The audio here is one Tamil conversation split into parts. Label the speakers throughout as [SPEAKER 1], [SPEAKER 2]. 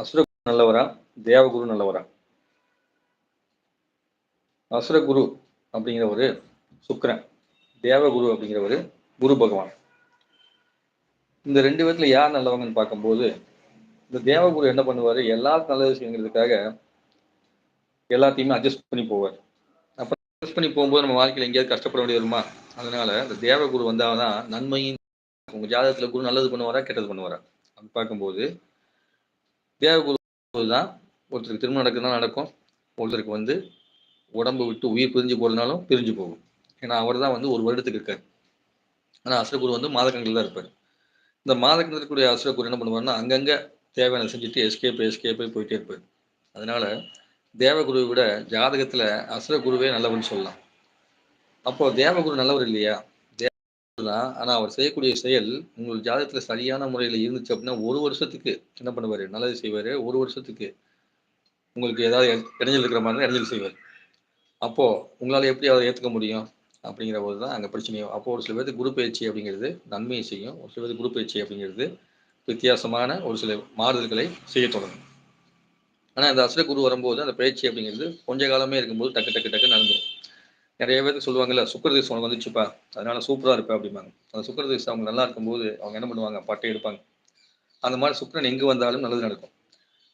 [SPEAKER 1] அசுரகுரு நல்லவரா? தேவகுரு நல்லவரா? அசுரகுரு அப்படிங்கிற ஒரு சுக்கரன். தேவகுரு அப்படிங்கிறவர் குரு பகவான். இந்த ரெண்டு பேர்த்துல யார் நல்லவங்கன்னு பார்க்கும்போது இந்த தேவகுரு என்ன பண்ணுவார்? எல்லாருக்கும் நல்ல விஷயங்கிறதுக்காக எல்லாத்தையுமே அட்ஜஸ்ட் பண்ணி போவார். அப்போ அட்ஜஸ்ட் பண்ணி போகும்போது நம்ம வாழ்க்கையில் எங்கேயாவது கஷ்டப்பட வேண்டியது வருமா அதனால இந்த தேவகுரு வந்தால் தான் நன்மையின் உங்கள் ஜாதகத்தில் குரு நல்லது பண்ணுவாரா கெட்டது பண்ணுவாரா? அப்படி பார்க்கும்போது தேவகுரு தான் ஒருத்தருக்கு திருமணம் நடக்குதுனா நடக்கும். ஒருத்தருக்கு வந்து உடம்பு விட்டு உயிர் பிரிஞ்சு போகிறதுனாலும் பிரிஞ்சு போகும். ஏன்னா அவர் தான் வந்து ஒரு வருடத்துக்கு இருக்கார். ஆனால் அசுரகுரு வந்து மாதக்கங்கள் தான் இருப்பார். இந்த மாதக்கங்கள் இருக்கக்கூடிய அசுரகுரு என்ன பண்ணுவார்னா அங்கங்கே தேவையான செஞ்சுட்டு எஸ்கேப் எஸ்கேப்பே போயிட்டே இருப்பார். அதனால தேவகுருவை விட ஜாதகத்தில் அசுரகுருவே நல்லவர்னு சொல்லலாம். அப்போது தேவகுரு நல்லவர் இல்லையா? ஆனால் அவர் செய்யக்கூடிய செயல் உங்கள் ஜாதகத்தில் சரியான முறையில் இருந்துச்சு அப்படின்னா ஒரு வருஷத்துக்கு என்ன பண்ணுவார்? நல்லது செய்வார். ஒரு வருஷத்துக்கு உங்களுக்கு ஏதாவது இடைஞ்சல் இருக்கிற மாதிரி இடைஞ்சல் செய்வார். அப்போது உங்களால் எப்படி அதை ஏற்றுக்க முடியும்? அப்படிங்கிற போது தான் அங்கே பிரச்சனையும் அப்போ ஒரு சில பேருக்கு குரு பயிற்சி அப்படிங்கிறது நன்மையை செய்யும். ஒரு சில பேருக்கு குரு பயிற்சி அப்படிங்கிறது வித்தியாசமான ஒரு சில மாறுதல்களை செய்ய தொடங்கும். ஆனால் அந்த அசுர குரு வரும்போது அந்த பயிற்சி அப்படிங்கிறது கொஞ்ச காலமே இருக்கும்போது டக்கு டக்கு டக்கு நடந்துடும் நிறைய பேருக்கு சொல்லுவாங்கல்ல சுக்கர திசை உனக்கு வந்துச்சுப்பா அதனால சூப்பராக இருப்பேன் அப்படிம்பாங்க. அந்த சுக்கர திசை அவங்க நல்லா இருக்கும்போது அவங்க என்ன பண்ணுவாங்க? பட்டை எடுப்பாங்க. அந்த மாதிரி சுக்கரன் எங்கே வந்தாலும் நல்லது நடக்கும்.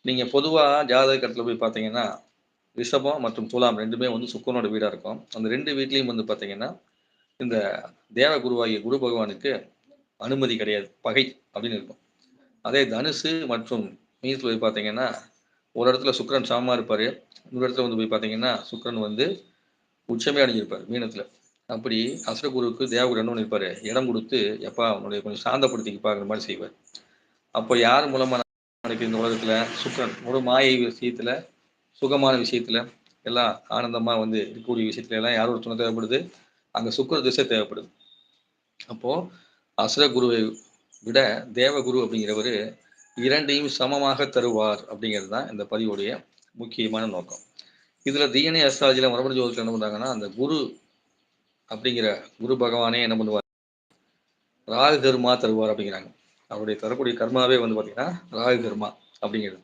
[SPEAKER 1] நீங்கள் பொதுவாக ஜாதக கட்டத்தில் போய் பார்த்தீங்கன்னா ரிஷபம் மற்றும் துலாம் ரெண்டுமே வந்து சுக்கரனோட வீடாக இருக்கும். அந்த ரெண்டு வீட்லேயும் வந்து பார்த்தீங்கன்னா இந்த தேவ குருவாகிய குரு பகவானுக்கு அனுமதி கிடையாது. பகை அப்படின்னு இருக்கும். அதே தனுசு மற்றும் மீனத்தில் போய் பார்த்தீங்கன்னா ஒரு இடத்துல சுக்கரன் சமமாக இருப்பார். இன்னொரு இடத்துல வந்து போய் பார்த்தீங்கன்னா சுக்கரன் வந்து உச்சமே அடைஞ்சிருப்பார் மீனத்தில். அப்படி அசுரகுருவுக்கு தேவகுரு என்ன இருப்பார். இடம் கொடுத்து எப்பா அவனுடைய கொஞ்சம் சாந்தப்படுத்திக்கப்பாங்கிற மாதிரி செய்வார். அப்போ யார் மூலமாக நடக்குது இந்த உலகத்தில்? சுக்கரன். ஒரு மாயை விஷயத்தில் சுகமான விஷயத்தில் எல்லாம் ஆனந்தமாக வந்து இருக்கக்கூடிய விஷயத்துல எல்லாம் யாரோட துணை தேவைப்படுது? அங்கே சுக்கர திசை தேவைப்படுது. அப்போது அசுரகுருவை விட தேவகுரு அப்படிங்கிறவர் இரண்டையும் சமமாக தருவார் அப்படிங்கிறது தான் இந்த பதிவுடைய முக்கியமான நோக்கம். இதுல டிஎன்ஏ அஸ்ட்ராலஜில மரபணு ஜோதிஷம் என்ன பண்றாங்கன்னா அந்த குரு அப்படிங்கிற குரு பகவானே என்ன பண்ணுவார்? ராகு கர்மா தருவார் அப்படிங்கிறாங்க. அவருடைய தரக்கூடிய கர்மாவே வந்து பார்த்தீங்கன்னா ராகு கர்மா அப்படிங்கிறது.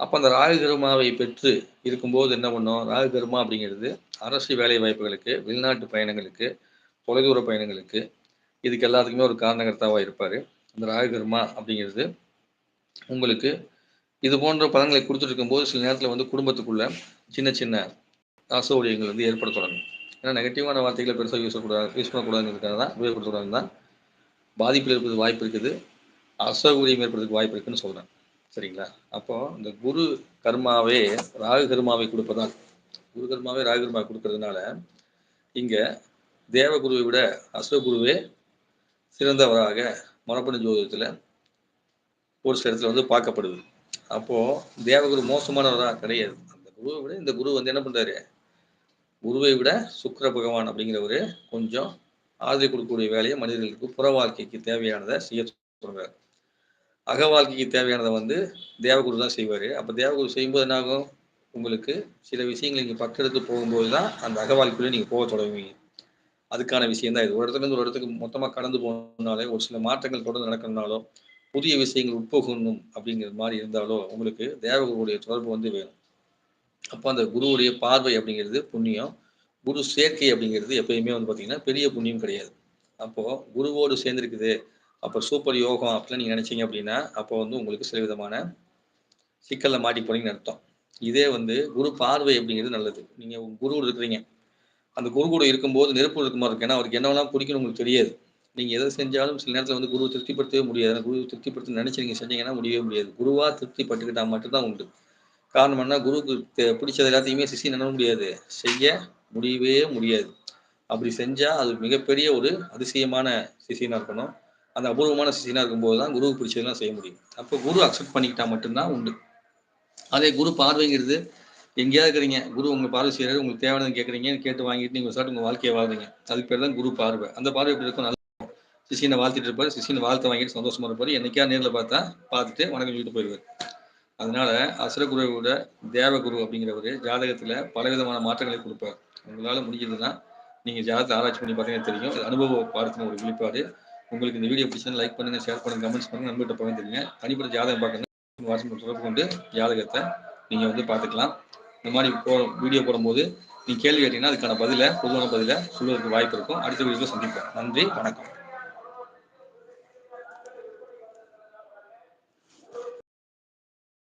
[SPEAKER 1] அப்போ அந்த ராகு கர்மாவை பெற்று இருக்கும்போது என்ன பண்ணோம்? ராகு கர்மா அப்படிங்கிறது அரசு வேலை வாய்ப்புகளுக்கு வெளிநாட்டு பயணங்களுக்கு தொலைதூர பயணங்களுக்கு இதுக்கு எல்லாத்துக்குமே ஒரு காரணகர்த்தாவாக இருப்பார். அந்த ராகு கர்மா அப்படிங்கிறது உங்களுக்கு இது போன்ற பலன்களை கொடுத்துட்டு இருக்கும்போது சில நேரத்தில் வந்து குடும்பத்துக்குள்ள சின்ன சின்ன அசௌகரியங்கள் வந்து ஏற்பட தொடங்கும். ஏன்னா நெகட்டிவான வார்த்தைகளை பெருசாக யூஸ் பண்ணக்கூடாது யூஸ் பண்ணக்கூடாதுங்கிறதுக்காக தான் உபயோகப்படுத்தக்கூடாது தான். பாதிப்பில் இருப்பது வாய்ப்பு இருக்குது. அசௌகரியம் ஏற்படுறதுக்கு வாய்ப்பு இருக்குன்னு சொல்கிறேன் சரிங்களா? அப்போ இந்த குரு கர்மாவே ராகு கர்மாவை கொடுப்பதால் குரு கர்மாவே ராகு கர்மாவை கொடுக்கறதுனால இங்கே தேவகுருவை விட அசுரகுருவே சிறந்தவராக மரப்பணி ஜோதிடத்தில் ஒரு சில இடத்துல வந்து பார்க்கப்படுது. அப்போது தேவகுரு மோசமானவராக கிடையாது. குருவை விட இந்த குரு வந்து என்ன பண்றாரு? குருவை விட சுக்கர பகவான் அப்படிங்கிறவரு கொஞ்சம் ஆதரவு கொடுக்கக்கூடிய வேலையை மனிதர்களுக்கு புற வாழ்க்கைக்கு தேவையானதை செய்ய சொல்றாரு. அக வாழ்க்கைக்கு தேவையானதை வந்து தேவகுரு தான் செய்வார். அப்போ தேவகுரு செய்யும்போது என்ன ஆகும் உங்களுக்கு சில விஷயங்கள் நீங்கள் பக்கெடுத்து போகும்போது தான் அந்த அக வாழ்க்கையில நீங்கள் போக தொடங்குவீங்க. அதுக்கான விஷயம் தான் இது. ஒரு இடத்துலேருந்து ஒரு இடத்துக்கு மொத்தமாக கடந்து போனாலே ஒரு சில மாற்றங்கள் தொடர்ந்து நடக்கணும்னாலோ புதிய விஷயங்கள் உட்போகணும் அப்படிங்கிற மாதிரி இருந்தாலோ உங்களுக்கு தேவகுருடைய தொடர்பு வந்து வேணும். அப்போ அந்த குருவுடைய பார்வை அப்படிங்கிறது புண்ணியம் குரு சேர்க்கை அப்படிங்கிறது எப்பயுமே வந்து பார்த்தீங்கன்னா பெரிய புண்ணியம் கிடையாது. அப்போது குருவோடு சேர்ந்துருக்குது. அப்போ சூப்பர் யோகம் அப்படிலாம் நீங்கள் நினச்சிங்க அப்படின்னா அப்போ வந்து உங்களுக்கு சில விதமான சிக்கலில் மாட்டி போனீங்கன்னு அர்த்தம். இதே வந்து குரு பார்வை அப்படிங்கிறது நல்லது. நீங்கள் குருவோடு இருக்கிறீங்க. அந்த குரு கூட இருக்கும்போது நெருப்பு இருக்க மாதிரி இருக்கு. ஏன்னா அவருக்கு என்னவெல்லாம் பிடிக்கணும் உங்களுக்கு தெரியாது. நீங்கள் எதை செஞ்சாலும் சில நேரத்தில் வந்து குருவை திருப்திப்படுத்தவே முடியாது. குரு திருப்திப்படுத்த நினச்சி நீங்கள் செஞ்சீங்கன்னா முடியவே முடியாது. குருவாக திருப்திப்பட்டுக்கிட்டால் மட்டும்தான் உண்டு. காரணம் என்ன குருவுக்கு பிடிச்சது எல்லாத்தையுமே சிசி நம்ப முடியாது? செய்ய முடியவே முடியாது. அப்படி செஞ்சால் அது மிகப்பெரிய ஒரு அதிசயமான சிஷியனாக இருக்கணும். அந்த அபூர்வமான சிஷியனாக இருக்கும்போது தான் குருவுக்கு பிடிச்சதெல்லாம் செய்ய முடியும். அப்போ குரு அக்செப்ட் பண்ணிக்கிட்டா மட்டும்தான் உண்டு. அதே குரு பார்வைங்கிறது எங்கேயாவது இருக்கிறீங்க குரு உங்கள் பார்வை செய்கிறாரு உங்களுக்கு தேவையானது கேட்குறீங்க கேட்டு வாங்கிட்டு நீங்கள் சாப்பிட்டு உங்கள் வாழ்க்கையை வாழ்றீங்க. அதுக்கு பேர் தான் குரு பார்வை. அந்த பார்வை எப்படி இருக்கும். சிசினை வாழ்த்திட்டு இருப்பார் சிஷியனை வாழ்த்து வாங்கிட்டு சந்தோஷமா இருப்பார். என்னைக்கா நேரில் பார்த்தா பார்த்துட்டு வணக்கம் சொல்லிட்டு போயிடுவார். அதனால அசுரகுருவோட தேவகுரு அப்படிங்கிறவர் ஜாதகத்தில் பலவிதமான மாற்றங்களை கொடுப்பார். உங்களால் முடிஞ்சதுன்னா நீங்கள் ஜாதகத்தை ஆராய்ச்சி பண்ணி பார்த்தீங்கன்னா தெரியும். அனுபவ பாடத்தின் ஒரு வெளிப்பாடு. உங்களுக்கு இந்த வீடியோ பிடிச்சா லைக் பண்ணுங்க ஷேர் பண்ணுங்க கமெண்ட்ஸ் பண்ணுங்க நம்பிட்ட பகிர்ந்துருங்க தனிப்பட்ட ஜாதகம் பார்க்கணும் வாட்ஸ்அப் தொடர்பு கொண்டு ஜாதகத்தை நீங்கள் வந்து பார்த்துக்கலாம். இந்த மாதிரி போ வீடியோ போடும்போது நீ கேள்வி கேட்டீங்கன்னா அதுக்கான பதிலை பொதுவான பதிலை சொல்வதற்கு வாய்ப்பு இருக்கும். அடுத்த வீடியோ சந்திப்போம். நன்றி வணக்கம்.